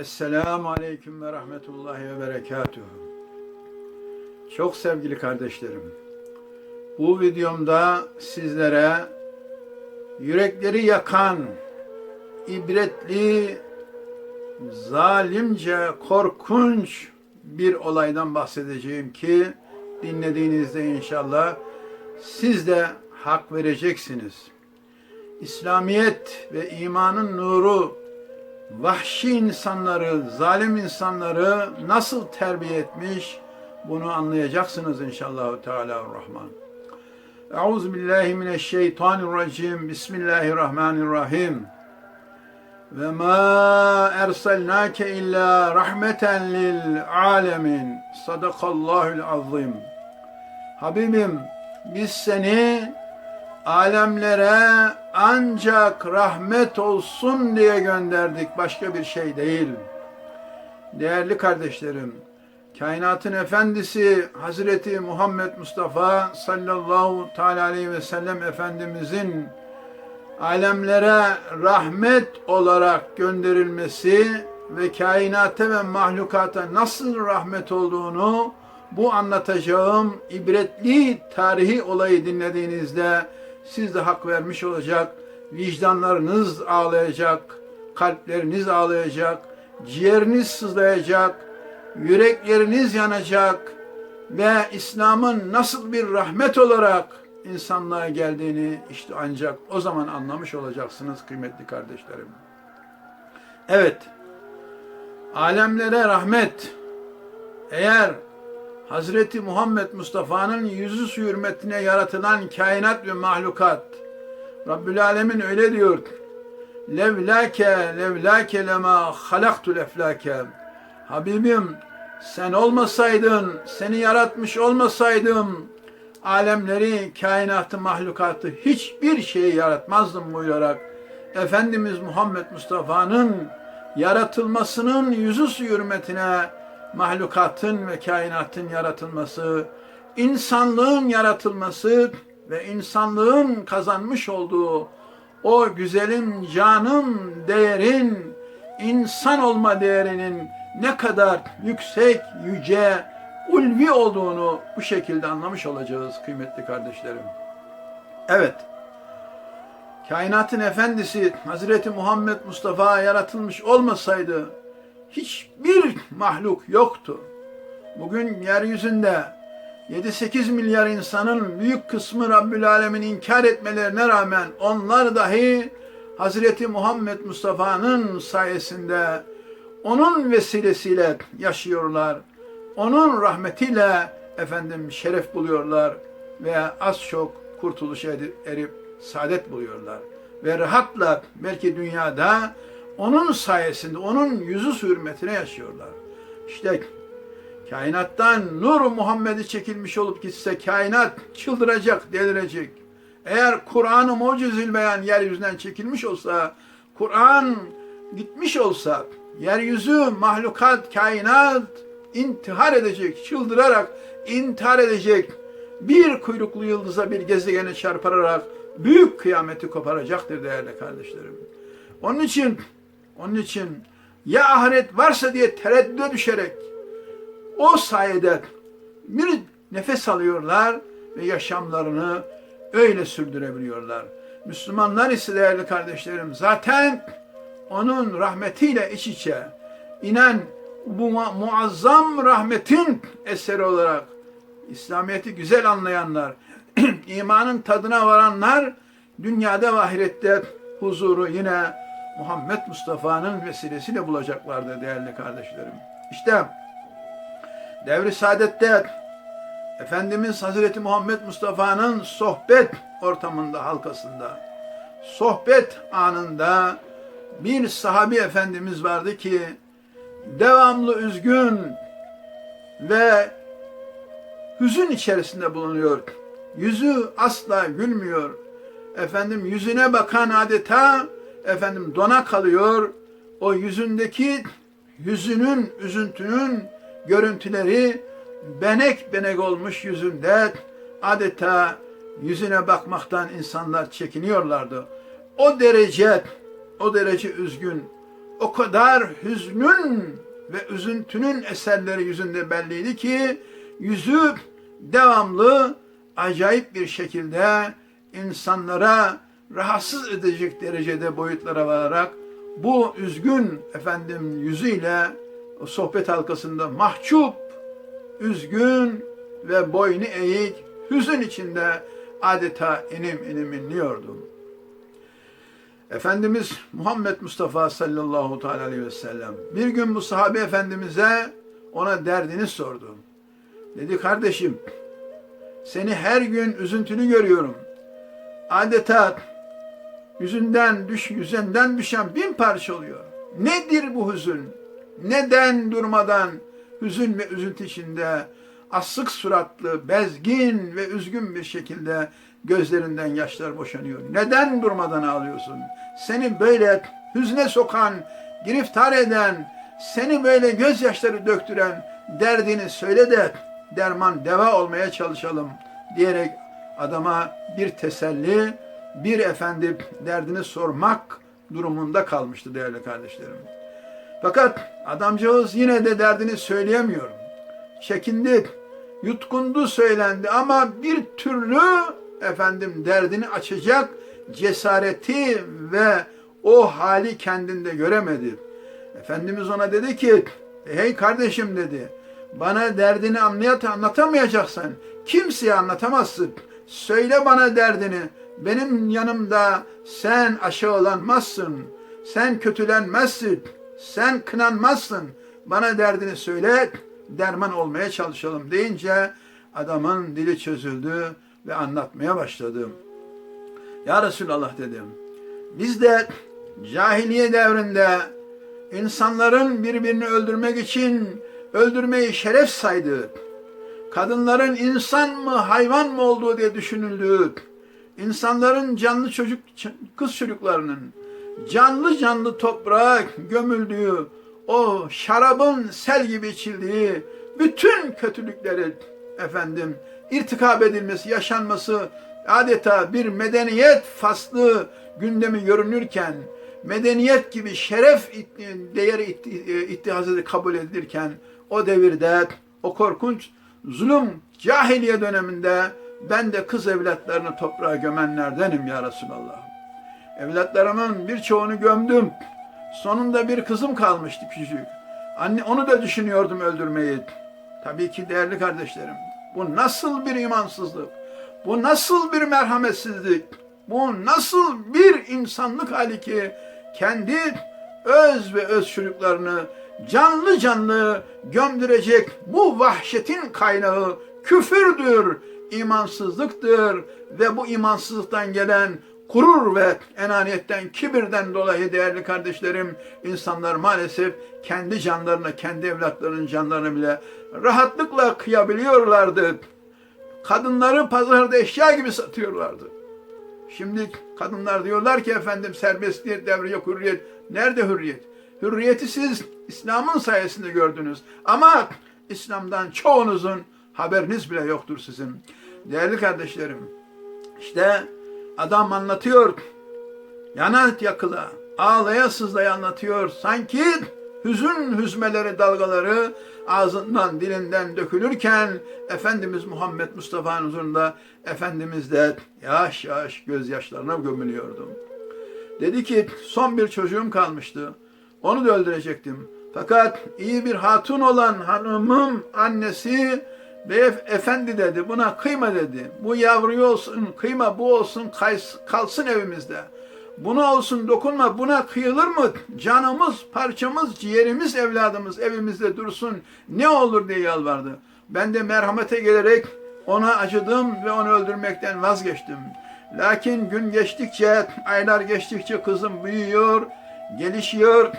Esselamu Aleyküm ve Rahmetullahi ve Berekatuhu. Çok sevgili kardeşlerim, bu videomda sizlere yürekleri yakan, ibretli, zalimce, korkunç bir olaydan bahsedeceğim ki dinlediğinizde inşallah siz de hak vereceksiniz. İslamiyet ve imanın nuru vahşi insanları, zalim insanları nasıl terbiye etmiş bunu anlayacaksınız inşallah Teala Rahman. Euzu billahi mineşşeytanirracim. Bismillahirrahmanirrahim. Ve ma erselnake illa rahmeten lil alemin. Sadakallahul azim. Habibim biz seni alemlere ancak rahmet olsun diye gönderdik. Başka bir şey değil. Değerli kardeşlerim, kainatın efendisi Hazreti Muhammed Mustafa sallallahu teala aleyhi ve sellem Efendimizin alemlere rahmet olarak gönderilmesi ve kainata ve mahlukata nasıl rahmet olduğunu bu anlatacağım ibretli tarihi olayı dinlediğinizde siz de hak vermiş olacak, vicdanlarınız ağlayacak, kalpleriniz ağlayacak, ciğeriniz sızlayacak, yürekleriniz yanacak. Ve İslam'ın nasıl bir rahmet olarak insanlığa geldiğini işte ancak o zaman anlamış olacaksınız kıymetli kardeşlerim. Evet, alemlere rahmet. Eğer Hazreti Muhammed Mustafa'nın yüzü su hürmetine yaratılan kainat ve mahlukat. Rabbül Alemin öyle diyor. Levlake levlake lema halaktul eflake. Habibim sen olmasaydın, seni yaratmış olmasaydım alemleri, kainatı, mahlukatı hiçbir şeyi yaratmazdım buyurarak Efendimiz Muhammed Mustafa'nın yaratılmasının yüzü su hürmetine mahlukatın ve kainatın yaratılması, insanlığın yaratılması ve insanlığın kazanmış olduğu o güzelim canım değerin, insan olma değerinin ne kadar yüksek, yüce, ulvi olduğunu bu şekilde anlamış olacağız kıymetli kardeşlerim. Evet, kainatın efendisi Hazreti Muhammed Mustafa yaratılmış olmasaydı hiçbir mahluk yoktu. Bugün yeryüzünde 7-8 milyar insanın büyük kısmı Rabbül Alemin inkar etmelerine rağmen onlar dahi Hazreti Muhammed Mustafa'nın sayesinde onun vesilesiyle yaşıyorlar. Onun rahmetiyle efendim şeref buluyorlar ve az çok kurtuluş erip saadet buluyorlar. Ve rahatla belki dünyada onun sayesinde, onun yüzü hürmetine yaşıyorlar. İşte kainattan nur Muhammed'i çekilmiş olup gitse kainat çıldıracak, delirecek. Eğer Kur'an-ı mucizül beyan yeryüzünden çekilmiş olsa, Kur'an gitmiş olsa, yeryüzü, mahlukat, kainat intihar edecek, çıldırarak intihar edecek. Bir kuyruklu yıldıza bir gezegene çarpararak büyük kıyameti koparacaktır değerli kardeşlerim. Onun için onun için ya ahiret varsa diye tereddüde düşerek o sayede bir nefes alıyorlar ve yaşamlarını öyle sürdürebiliyorlar. Müslümanlar ise değerli kardeşlerim zaten onun rahmetiyle iç içe inen bu muazzam rahmetin eseri olarak İslamiyet'i güzel anlayanlar, imanın tadına varanlar dünyada ve ahirette huzuru yine Muhammed Mustafa'nın vesilesiyle bulacaklardı değerli kardeşlerim. İşte devri saadette Efendimiz Hazreti Muhammed Mustafa'nın sohbet ortamında, halkasında, sohbet anında bir sahabi efendimiz vardı ki devamlı üzgün ve hüzün içerisinde bulunuyor. Yüzü asla gülmüyor. Efendim yüzüne bakan adeta efendim dona kalıyor. O yüzündeki yüzünün, üzüntünün görüntüleri benek benek olmuş yüzünde adeta yüzüne bakmaktan insanlar çekiniyorlardı. O derece, o derece üzgün, o kadar hüznün ve üzüntünün eserleri yüzünde belliydi ki yüzü devamlı acayip bir şekilde insanlara rahatsız edecek derecede boyutlara vararak bu üzgün efendim yüzüyle sohbet halkasında mahcup, üzgün ve boynu eğik, hüzün içinde adeta inim inim inliyordu. Efendimiz Muhammed Mustafa sallallahu teala aleyhi ve sellem bir gün bu sahabe efendimize ona derdini sordu. Dedi kardeşim seni her gün üzüntülü görüyorum. Adeta yüzünden düş yüzünden düşen bin parça oluyor. Nedir bu hüzün? Neden durmadan hüzün ve üzüntü içinde asık suratlı, bezgin ve üzgün bir şekilde gözlerinden yaşlar boşanıyor. Neden durmadan ağlıyorsun? Seni böyle hüzne sokan, giriftar eden, seni böyle gözyaşları döktüren derdini söyle de derman deva olmaya çalışalım diyerek adama bir teselli, bir efendi derdini sormak durumunda kalmıştı değerli kardeşlerim. Fakat adamcağız yine de derdini söyleyemiyor. Çekindi, yutkundu söylendi ama bir türlü efendim derdini açacak cesareti ve o hali kendinde göremedi. Efendimiz ona dedi ki, hey kardeşim dedi, bana derdini anlayat anlatamayacaksan kimseye anlatamazsın. Söyle bana derdini. Benim yanımda sen aşağılanmazsın. Sen kötülenmezsin. Sen kınanmazsın. Bana derdini söyle, derman olmaya çalışalım deyince adamın dili çözüldü ve anlatmaya başladı. Ya Resulallah dedim. Biz de cahiliye devrinde insanların birbirini öldürmek için öldürmeyi şeref saydı. Kadınların insan mı hayvan mı olduğu diye düşünüldü. İnsanların canlı çocuk kız çocuklarının canlı canlı toprağa gömüldüğü, o şarabın sel gibi içildiği bütün kötülükleri efendim irtikab edilmesi, yaşanması adeta bir medeniyet faslı gündemi görünürken medeniyet gibi şeref değeri ittihazı kabul edilirken o devirde o korkunç zulüm cahiliye döneminde ben de kız evlatlarını toprağa gömenlerdenim ya Resulallah. Evlatlarımın birçoğunu gömdüm. Sonunda bir kızım kalmıştı küçük. Anne onu da düşünüyordum öldürmeyi. Tabii ki değerli kardeşlerim. Bu nasıl bir imansızlık? Bu nasıl bir merhametsizlik? Bu nasıl bir insanlık hali ki kendi öz ve öz çocuklarını canlı canlı gömdürecek bu vahşetin kaynağı küfürdür, imansızlıktır ve bu imansızlıktan gelen gurur ve enaniyetten, kibirden dolayı değerli kardeşlerim, insanlar maalesef kendi canlarına, kendi evlatlarının canlarını bile rahatlıkla kıyabiliyorlardı. Kadınları pazarda eşya gibi satıyorlardı. Şimdi kadınlar diyorlar ki efendim serbestiyet devri yok hürriyet. Nerede hürriyet? Hürriyeti siz İslam'ın sayesinde gördünüz. Ama İslam'dan çoğunuzun haberiniz bile yoktur sizin. Değerli kardeşlerim, işte adam anlatıyor, yana yakıla, ağlaya sızlaya anlatıyor. Sanki hüzün hüzmeleri, dalgaları ağzından, dilinden dökülürken Efendimiz Muhammed Mustafa'nın huzurunda Efendimiz de yavaş yavaş gözyaşlarına gömülüyordu. Dedi ki son bir çocuğum kalmıştı. Onu da öldürecektim. Fakat iyi bir hatun olan hanımım annesi efendi dedi buna kıyma dedi. Bu yavruyu olsun kıyma bu olsun kalsın evimizde. Buna olsun dokunma buna kıyılır mı? Canımız, parçamız, ciğerimiz, evladımız evimizde dursun ne olur diye yalvardı. Ben de merhamete gelerek ona acıdım ve onu öldürmekten vazgeçtim. Lakin gün geçtikçe, aylar geçtikçe kızım büyüyor, gelişiyor,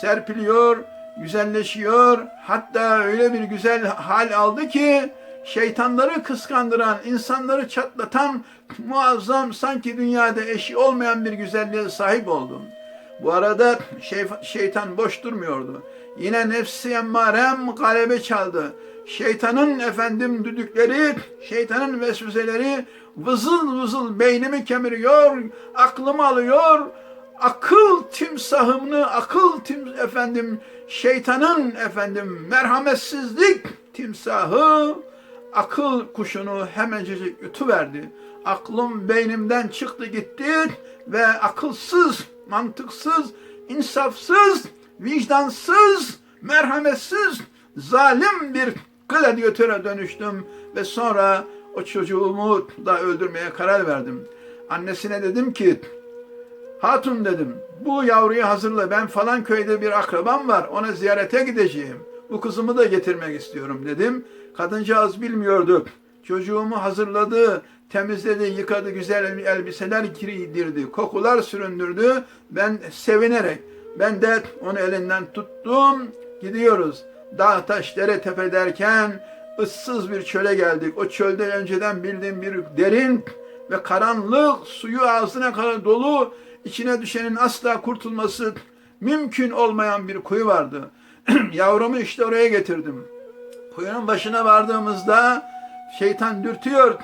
serpiliyor, güzelleşiyor. Hatta öyle bir güzel hal aldı ki şeytanları kıskandıran, insanları çatlatan muazzam sanki dünyada eşi olmayan bir güzelliğe sahip oldum. Bu arada şey, şeytan boş durmuyordu. Yine nefsi emmarem galebe çaldı. Şeytanın efendim düdükleri, şeytanın vesveseleri vızıl vızıl beynimi kemiriyor, aklımı alıyor, akıl timsahını, akıl tim efendim şeytanın efendim merhametsizlik timsahı akıl kuşunu hemencecik yutuverdi. Aklım beynimden çıktı gitti ve akılsız, mantıksız, insafsız, vicdansız, merhametsiz, zalim bir gladyatöre dönüştüm ve sonra o çocuğumu da öldürmeye karar verdim. Annesine dedim ki, Hatun dedim, bu yavruyu hazırla ben falan köyde bir akrabam var ona ziyarete gideceğim. Bu kızımı da getirmek istiyorum dedim. Kadıncağız bilmiyordu. Çocuğumu hazırladı, temizledi, yıkadı, güzel elbiseler giydirdi, kokular süründürdü. Ben sevinerek, ben de onu elinden tuttum, gidiyoruz. Dağ, taş, dere, tepe derken ıssız bir çöle geldik. O çölde önceden bildiğim bir derin ve karanlık, suyu ağzına kadar dolu, içine düşenin asla kurtulması mümkün olmayan bir kuyu vardı. Yavrumu işte oraya getirdim. Kuyunun başına vardığımızda şeytan dürtüyor,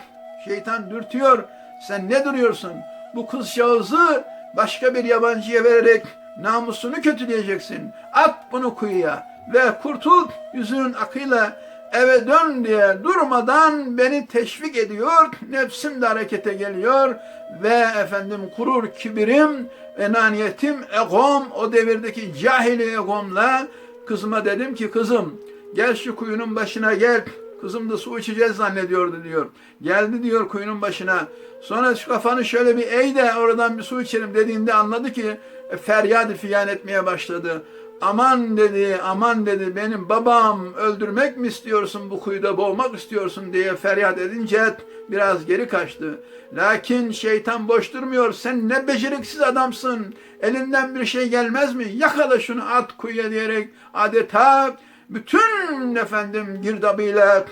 şeytan dürtüyor. Sen ne duruyorsun? Bu kızcağızı başka bir yabancıya vererek namusunu kötüleyeceksin. At bunu kuyuya ve kurtul yüzünün akıyla eve dön diye durmadan beni teşvik ediyor. Nefsim de harekete geliyor ve efendim kurur kibirim, enaniyetim, egom, o devirdeki cahili egomla kızıma dedim ki kızım gel şu kuyunun başına gel. Kızım da su içeceğiz zannediyordu diyor. Geldi diyor kuyunun başına. Sonra şu kafanı şöyle bir eğ de oradan bir su içelim dediğinde anladı ki e, feryat fiyan etmeye başladı. Aman dedi, aman dedi benim babam öldürmek mi istiyorsun bu kuyuda boğmak istiyorsun diye feryat edince biraz geri kaçtı. Lakin şeytan boş durmuyor. Sen ne beceriksiz adamsın. Elinden bir şey gelmez mi? Yakala şunu at kuyuya diyerek adeta bütün efendim girdabıyla,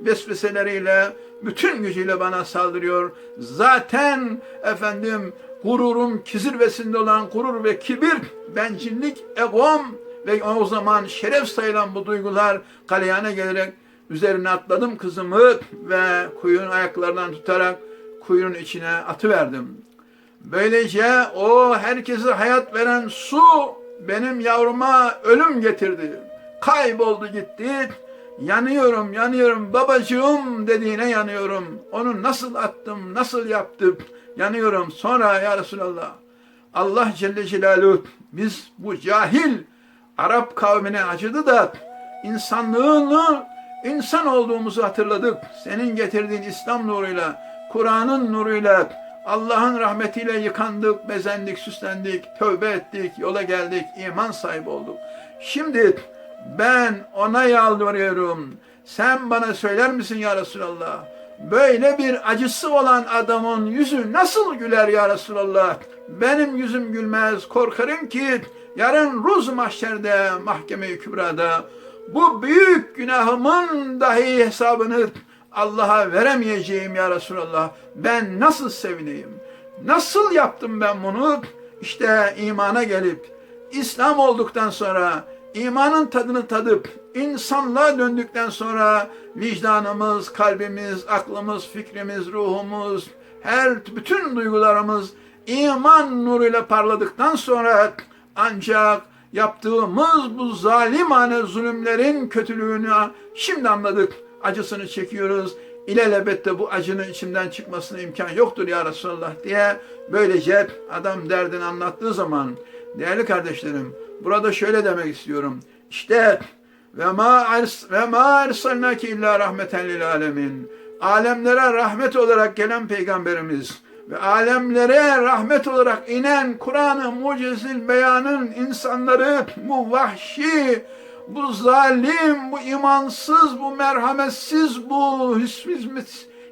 vesveseleriyle, bütün gücüyle bana saldırıyor. Zaten efendim gururum kizirvesinde olan gurur ve kibir, bencillik, egom ve o zaman şeref sayılan bu duygular kaleyana gelerek üzerine atladım kızımı ve kuyunun ayaklarından tutarak kuyunun içine atıverdim. Böylece o herkese hayat veren su benim yavruma ölüm getirdi. Kayboldu gitti. Yanıyorum, yanıyorum babacığım dediğine yanıyorum. Onu nasıl attım, nasıl yaptım yanıyorum. Sonra ya Resulallah Allah Celle Celaluhu biz bu cahil Arap kavmine acıdı da insanlığını insan olduğumuzu hatırladık. Senin getirdiğin İslam nuruyla, Kur'an'ın nuruyla, Allah'ın rahmetiyle yıkandık, bezendik, süslendik, tövbe ettik, yola geldik, iman sahibi olduk. Şimdi ben ona yalvarıyorum. Sen bana söyler misin ya Resulallah? Böyle bir acısı olan adamın yüzü nasıl güler ya Resulallah? Benim yüzüm gülmez. Korkarım ki yarın Ruz mahşerde, mahkeme-i kübrada bu büyük günahımın dahi hesabını Allah'a veremeyeceğim ya Resulallah. Ben nasıl sevineyim? Nasıl yaptım ben bunu? İşte imana gelip İslam olduktan sonra imanın tadını tadıp insanlığa döndükten sonra vicdanımız, kalbimiz, aklımız, fikrimiz, ruhumuz, her bütün duygularımız iman nuruyla parladıktan sonra ancak yaptığımız bu zalimane zulümlerin kötülüğünü şimdi anladık. Acısını çekiyoruz. İlelebette bu acının içimden çıkmasına imkan yoktur ya Resulallah diye böylece adam derdini anlattığı zaman değerli kardeşlerim burada şöyle demek istiyorum. İşte ve ma ve ersalnake illa rahmeten lil alemin. Alemlere rahmet olarak gelen peygamberimiz ve alemlere rahmet olarak inen Kur'an-ı Mucizil Beyan'ın insanları bu vahşi, bu zalim, bu imansız, bu merhametsiz, bu his,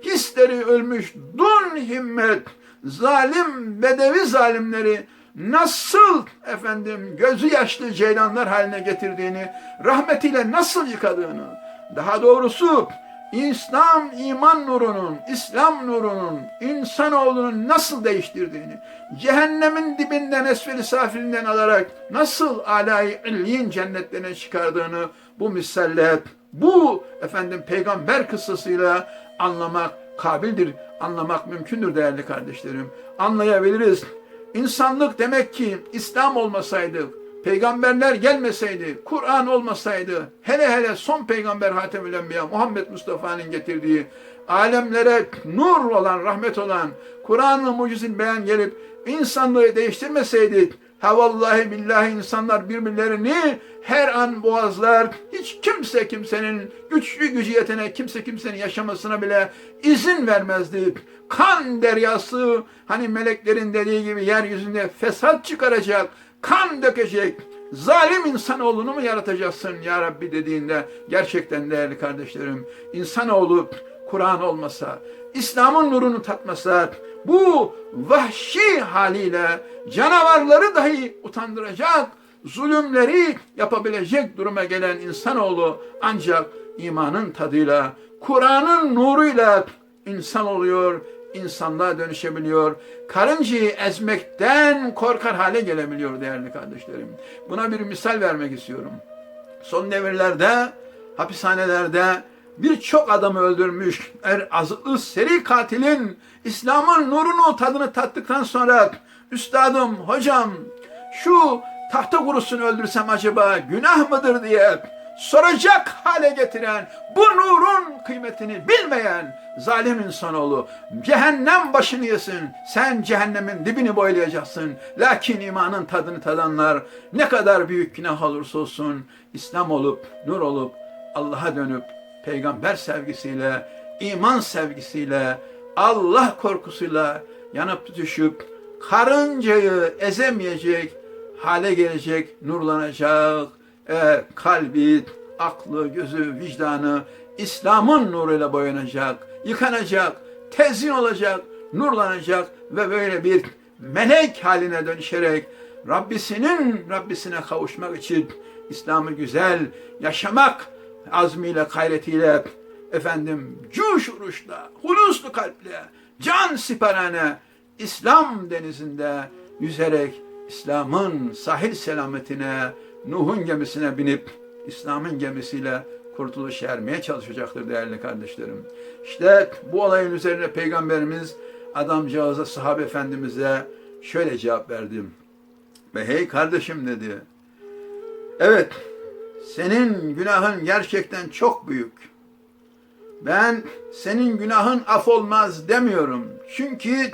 hisleri ölmüş dun himmet, zalim, bedevi zalimleri nasıl efendim gözü yaşlı ceylanlar haline getirdiğini, rahmetiyle nasıl yıkadığını, daha doğrusu İslam iman nurunun, İslam nurunun insanoğlunun nasıl değiştirdiğini, cehennemin dibinden, esfeli safilinden alarak nasıl alay illiyin cennetlerine çıkardığını bu misalle, bu efendim peygamber kıssasıyla anlamak kabildir, anlamak mümkündür değerli kardeşlerim. Anlayabiliriz. İnsanlık demek ki İslam olmasaydı, peygamberler gelmeseydi, Kur'an olmasaydı, hele hele son peygamber Hatemül Enbiya Muhammed Mustafa'nın getirdiği alemlere nur olan, rahmet olan, Kur'an'ın mucizin beyan gelip insanlığı değiştirmeseydi, ha vallahi billahi insanlar birbirlerini her an boğazlar, hiç kimse kimsenin güçlü gücü yetene, kimse kimsenin yaşamasına bile izin vermezdi. Kan deryası, hani meleklerin dediği gibi yeryüzünde fesat çıkaracak, kan dökecek, zalim insanoğlunu mu yaratacaksın ya Rabbi dediğinde gerçekten değerli kardeşlerim insanoğlu Kur'an olmasa, İslam'ın nurunu tatmasa bu vahşi haliyle canavarları dahi utandıracak, zulümleri yapabilecek duruma gelen insanoğlu ancak imanın tadıyla, Kur'an'ın nuruyla insan oluyor, insanlığa dönüşebiliyor. Karıncayı ezmekten korkar hale gelebiliyor değerli kardeşlerim. Buna bir misal vermek istiyorum. Son devirlerde hapishanelerde birçok adamı öldürmüş er azılı seri katilin İslam'ın nurunu tadını tattıktan sonra üstadım hocam şu tahta kurusunu öldürsem acaba günah mıdır diye soracak hale getiren bu nurun kıymetini bilmeyen zalim insanoğlu cehennem başını yesin sen cehennemin dibini boylayacaksın. Lakin imanın tadını tadanlar ne kadar büyük günah olursa olsun İslam olup nur olup Allah'a dönüp peygamber sevgisiyle iman sevgisiyle Allah korkusuyla yanıp tutuşup karıncayı ezemeyecek hale gelecek, nurlanacak, e, kalbi, aklı, gözü, vicdanı İslam'ın nuruyla boyanacak, yıkanacak, tezyin olacak, nurlanacak ve böyle bir melek haline dönüşerek Rabbisinin Rabbisine kavuşmak için İslam'ı güzel yaşamak azmiyle, gayretiyle efendim cuş uruşla, huluslu kalple, can siparane İslam denizinde yüzerek İslam'ın sahil selametine, Nuh'un gemisine binip İslam'ın gemisiyle kurtuluş ermeye çalışacaktır değerli kardeşlerim. İşte bu olayın üzerine Peygamberimiz adamcağıza, sahabe efendimize şöyle cevap verdi. Ve hey kardeşim dedi. Evet, senin günahın gerçekten çok büyük. Ben senin günahın af olmaz demiyorum. Çünkü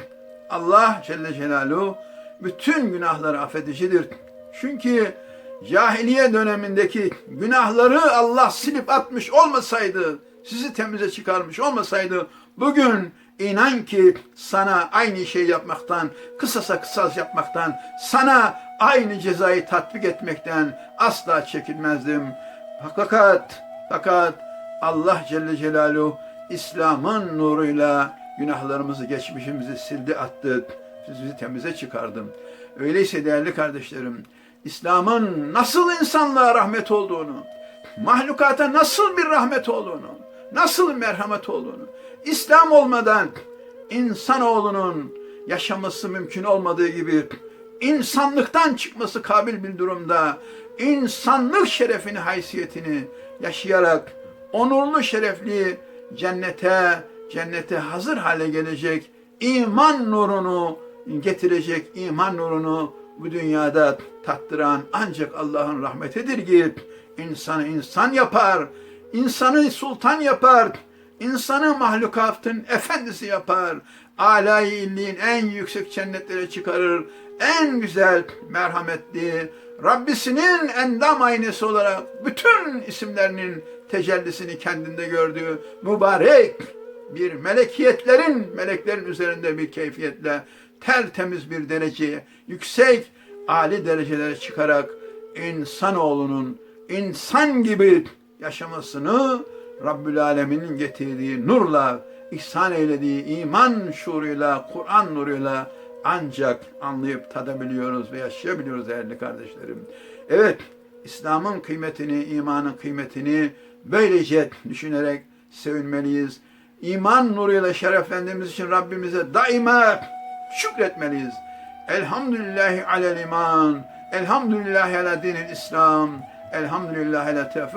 Allah Celle Celaluhu bütün günahları affedicidir. Çünkü cahiliye dönemindeki günahları Allah silip atmış olmasaydı, sizi temize çıkarmış olmasaydı, bugün inan ki sana aynı şey yapmaktan, kısasa kısas yapmaktan, sana aynı cezayı tatbik etmekten asla çekinmezdim. Fakat, fakat Allah Celle Celaluhu İslam'ın nuruyla günahlarımızı, geçmişimizi sildi attı. Bizi temize çıkardım. Öyleyse değerli kardeşlerim, İslam'ın nasıl insanlığa rahmet olduğunu, mahlukata nasıl bir rahmet olduğunu, nasıl merhamet olduğunu, İslam olmadan insanoğlunun yaşaması mümkün olmadığı gibi insanlıktan çıkması kabil bir durumda insanlık şerefini, haysiyetini yaşayarak onurlu şerefli cennete, cennete hazır hale gelecek iman nurunu getirecek iman nurunu bu dünyada tattıran ancak Allah'ın rahmetidir ki insanı insan yapar, insanı sultan yapar, insanı mahlukatın efendisi yapar, alay illiğin en yüksek cennetlere çıkarır, en güzel, merhametli, Rabbisinin endam aynesi olarak bütün isimlerinin tecellisini kendinde gördüğü mübarek bir melekiyetlerin, meleklerin üzerinde bir keyfiyetle tertemiz bir dereceye, yüksek, âli derecelere çıkarak insanoğlunun insan gibi yaşamasını Rabbül Alemin'in getirdiği nurla, ihsan eylediği iman şuuruyla, Kur'an nuruyla ancak anlayıp tadabiliyoruz ve yaşayabiliyoruz değerli kardeşlerim. Evet, İslam'ın kıymetini, imanın kıymetini böylece düşünerek sevinmeliyiz. İman nuruyla şereflendiğimiz için Rabbimize daima şükretmeliyiz. Elhamdülillahi alel iman. Elhamdülillahi ala dinil İslam. Elhamdülillahi ala tevfik.